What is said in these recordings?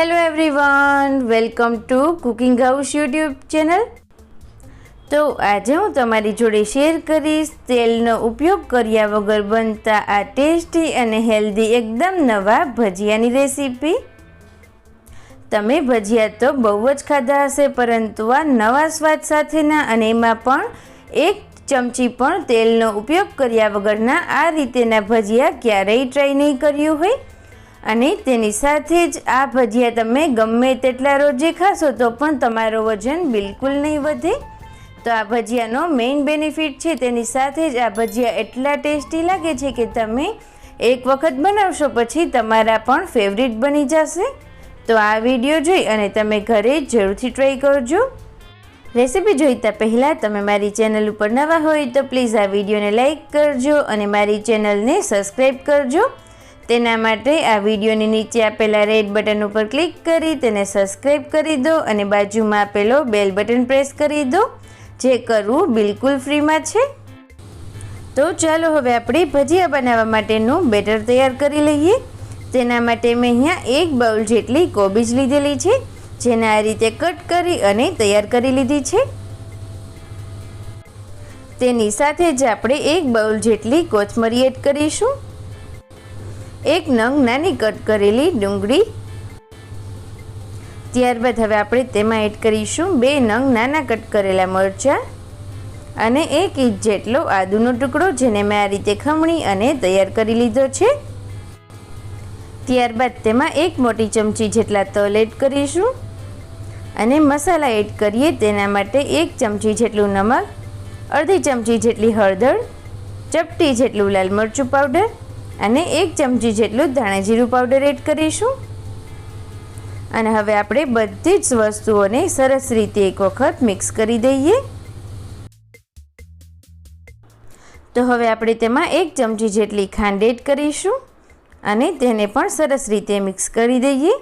Hello everyone welcome to cooking house YouTube channel તો આજે હું તમારી જોડે શેર કરીશ, તેલનો ઉપયોગ કર્યા વગર બનતા આ ટેસ્ટી અને હેલ્ધી એકદમ નવા ભજીયાની રેસીપી તમે ભજીયા તો બહુ જ ખાધા હશે, પરંતુ આ નવા સ્વાદ સાથેના અને એમાં પણ એક ચમચી પણ તેલનો ઉપયોગ કર્યા વગરના આ રીતેના ભજીયા ક્યારેય ટ્રાય નહીં કર્યું હોય. અને તેની સાથે જ આ ભજીયા તમે ગમે તેટલા રોજે ખાશો તો પણ તમારો વજન બિલકુલ નહીં વધે. તો આ ભજીયાનો મેઇન બેનિફિટ છે, તેની સાથે જ આ ભજીયા એટલા ટેસ્ટી લાગે છે કે તમે એક વખત બનાવશો પછી તમારા પણ ફેવરિટ બની જશે. તો આ વીડિયો જોઈ અને તમે ઘરે જરૂરથી ટ્રાય કરજો. રેસીપી જોઈતા પહેલાં તમે મારી ચેનલ ઉપર નવા હોય તો પ્લીઝ આ વિડીયોને લાઇક કરજો અને મારી ચેનલને સબસ્ક્રાઈબ કરજો. તેના માટે આ વિડીયોની નીચે આપેલા રેડ બટન ઉપર ક્લિક કરી તેને સબસ્ક્રાઈબ કરી દો અને બાજુમાં આપેલો બેલ બટન પ્રેસ કરી દો, જે કરવું બિલકુલ ફ્રીમાં છે. તો ચાલો હવે આપણે ભજીયા બનાવવા માટેનું બેટર તૈયાર કરી લઈએ. તેના માટે મેં અહીંયા એક બાઉલ જેટલી કોબીજ લીધેલી છે, જેને આ રીતે કટ કરી અને તૈયાર કરી લીધી છે. તેની સાથે જ આપણે એક બાઉલ જેટલી કોથમરી એડ કરીશું. એક નંગ નાની કટ કરેલી ડુંગળી. ત્યારબાદ હવે આપણે તેમાં એડ કરીશું બે નંગ નાના કટ કરેલા મરચાં અને એક ઇંચ જેટલો આદુનો ટુકડો જેને મેં આ રીતે ખમણી અને તૈયાર કરી લીધો છે. ત્યારબાદ તેમાં એક મોટી ચમચી જેટલા તલ એડ કરીશું અને મસાલા એડ કરીએ તેના માટે એક ચમચી જેટલું નમક, અડધી ચમચી જેટલી હળદર, ચપટી જેટલું લાલ મરચું પાવડર અને એક ચમચી જેટલું ધાણા જીરું પાવડર એડ કરીશું. અને હવે આપણે બધી જ વસ્તુઓને સરસ રીતે એક વખત મિક્સ કરી દઈએ. તો હવે આપણે તેમાં એક ચમચી જેટલી ખાંડ એડ કરીશું અને તેને પણ સરસ રીતે મિક્સ કરી દઈએ.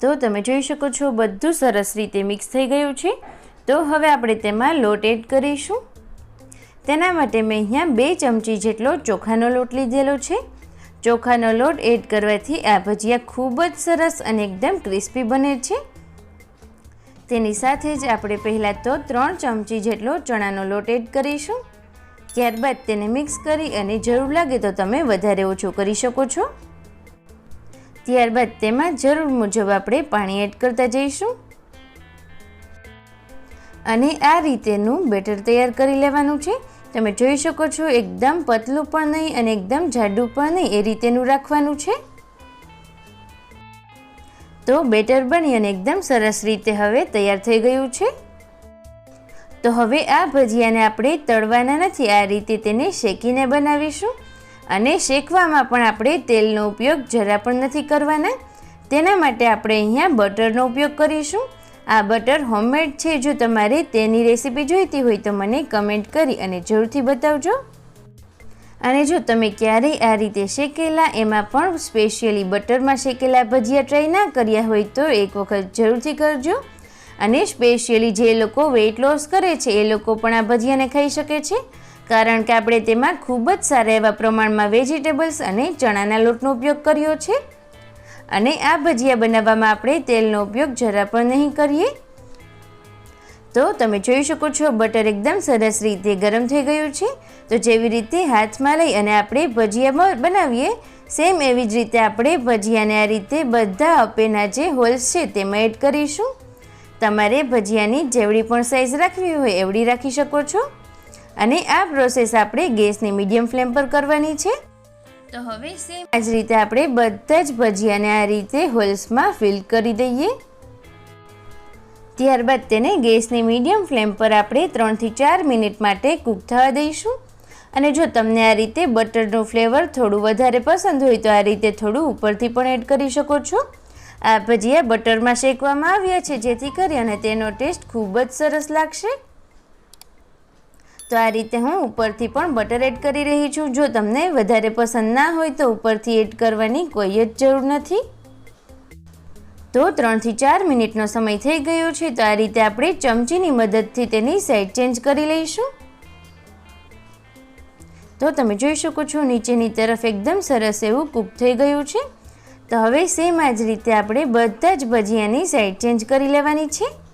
તો તમે જોઈ શકો છો, બધું સરસ રીતે મિક્સ થઈ ગયું છે. તો હવે આપણે તેમાં લોટ એડ કરીશું. તેના માટે મેં અહીંયા બે ચમચી જેટલો ચોખાનો લોટ લીધેલો છે. ચોખાનો લોટ એડ કરવાથી આ ભજીયા ખૂબ જ સરસ અને એકદમ ક્રિસ્પી બને છે. તેની સાથે જ આપણે પહેલાં તો ત્રણ ચમચી જેટલો ચણાનો લોટ એડ કરીશું. ત્યારબાદ તેને મિક્સ કરી અને જરૂર લાગે તો તમે વધારે ઓછું કરી શકો છો. ત્યારબાદ તેમાં જરૂર મુજબ આપણે પાણી એડ કરતા જઈશું. અને આ રીતેનું બેટર તૈયાર કરી લેવાનું છે. તમે જોઈ શકો છો, એકદમ પતલું પણ નહીં અને એકદમ જાડું પણ નહીં. એ રીતેનું રાખવાનું છે. તો બેટર બની અને એકદમ સરસ રીતે હવે તૈયાર થઈ ગયું છે. તો હવે આ ભજીયાને આપણે તળવાના નથી. આ રીતે તેને શેકીને બનાવીશું. અને શેકવામાં પણ આપણે તેલનો ઉપયોગ જરા પણ નથી કરવાના. તેના માટે આપણે અહીંયા બટરનો ઉપયોગ કરીશું. આ બટર હોમમેડ છે. જો તમારે તેની રેસીપી જોઈતી હોય તો મને કમેન્ટ કરી અને જરૂરથી બતાવજો. અને જો તમે ક્યારેય આ રીતે શેકેલા, એમાં પણ સ્પેશિયલી બટરમાં શેકેલા ભજીયા ટ્રાય ના કર્યા હોય તો એક વખત જરૂરથી કરજો. અને સ્પેશિયલી જે લોકો વેઇટ લોસ કરે છે, એ લોકો પણ આ ભજીયાને ખાઈ શકે છે. કારણ કે આપણે તેમાં ખૂબ જ સારા એવા પ્રમાણમાં વેજીટેબલ્સ અને ચણાના લોટનો ઉપયોગ કર્યો છે. અને આ ભજીયા બનાવવામાં આપણે તેલનો ઉપયોગ જરા પણ નહીં કરીએ. તો તમે જોઈ શકો છો, બટર એકદમ સરસ રીતે ગરમ થઈ ગયું છે. તો જેવી રીતે હાથમાં લઈ અને આપણે ભજીયામાં બનાવીએ સેમ એવી જ રીતે આપણે ભજીયાને આ રીતે બધા અપેના જે હોલ્સ છે તેમાં એડ કરીશું. તમારે ભજીયાની જેવડી પણ સાઇઝ રાખવી હોય એવડી રાખી શકો છો. અને આ પ્રોસેસ આપણે ગેસની મીડિયમ ફ્લેમ પર કરવાની છે. તો હવે સેમ આ જ રીતે આપણે બધા જ ભજીયાને આ રીતે હોલ્સમાં ફિલ કરી દઈએ. ત્યારબાદ તેને ગેસની મીડિયમ ફ્લેમ પર આપણે ત્રણથી ચાર મિનિટ માટે કૂક થવા દઈશું. અને જો તમને આ રીતે બટરનું ફ્લેવર થોડું વધારે પસંદ હોય તો આ રીતે થોડું ઉપરથી પણ એડ કરી શકો છો. આ ભજીયા બટરમાં શેકવામાં આવ્યા છે જેથી કરી અને તેનો ટેસ્ટ ખૂબ જ સરસ લાગશે. તો આ રીતે હું ઉપરથી પણ બટર એડ કરી રહી છું. જો તમને વધારે પસંદ ના હોય તો ઉપરથી એડ કરવાની કોઈ જ જરૂર નથી. તો ત્રણથી ચાર મિનિટનો સમય થઈ ગયો છે, તો આ રીતે આપણે ચમચીની મદદથી તેની સાઈડ ચેન્જ કરી લઈશું. તો તમે જોઈ શકો છો, નીચેની તરફ એકદમ સરસ એવું કૂક થઈ ગયું છે. તો હવે સેમ આ જ રીતે આપણે બધા જ ભજીયાની સાઈડ ચેન્જ કરી લેવાની છે.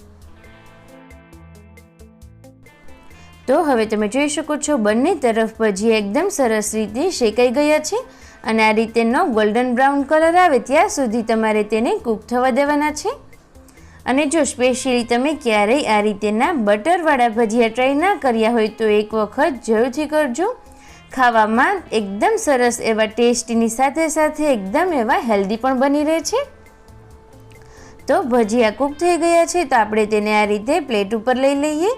તો હવે તમે જોઈ શકો છો બંને તરફ ભજીયા એકદમ સરસ રીતે શેકાઈ ગયા છે અને આ રીતેનો ગોલ્ડન બ્રાઉન કલર આવે ત્યાં સુધી તમારે તેને કૂક થવા દેવાના છે. અને જો સ્પેશિયલી તમે ક્યારેય આ રીતેના બટરવાળા ભજીયા ટ્રાય ના કર્યા હોય તો એક વખત જરૂરથી કરજો. ખાવામાં એકદમ સરસ એવા ટેસ્ટની સાથે સાથે એકદમ એવા હેલ્ધી પણ બની રહે છે. તો ભજીયા કૂક થઈ ગયા છે તો આપણે તેને આ રીતે પ્લેટ ઉપર લઈ લઈએ.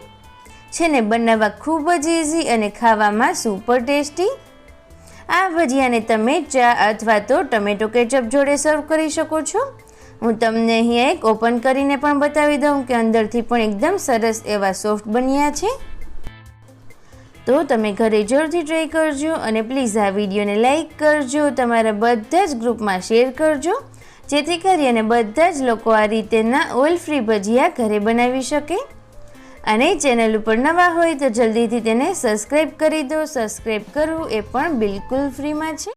છે ને બનાવવા ખૂબ જ ઇઝી અને ખાવામાં સુપર ટેસ્ટી આ ભજીયાને તમે ચા અથવા તો ટમેટો કેચઅપ જોડે સર્વ કરી શકો છો. હું તમને અહીંયા એક ઓપન કરીને પણ બતાવી દઉં કે અંદરથી પણ એકદમ સરસ એવા સોફ્ટ બન્યા છે. તો તમે ઘરે જરૂરથી ટ્રાય કરજો અને પ્લીઝ આ વિડીયોને લાઇક કરજો, તમારા બધા જ ગ્રુપમાં શેર કરજો, જેથી કરી અને બધા જ લોકો આ રીતેના ઓઇલ ફ્રી ભજીયા ઘરે બનાવી શકે. અને ચેનલ ઉપર નવા હોય તો જલ્દીથી તેને સબસ્ક્રાઈબ કરી દો. સબસ્ક્રાઈબ કરવું એ પણ બિલકુલ ફ્રીમાં છે.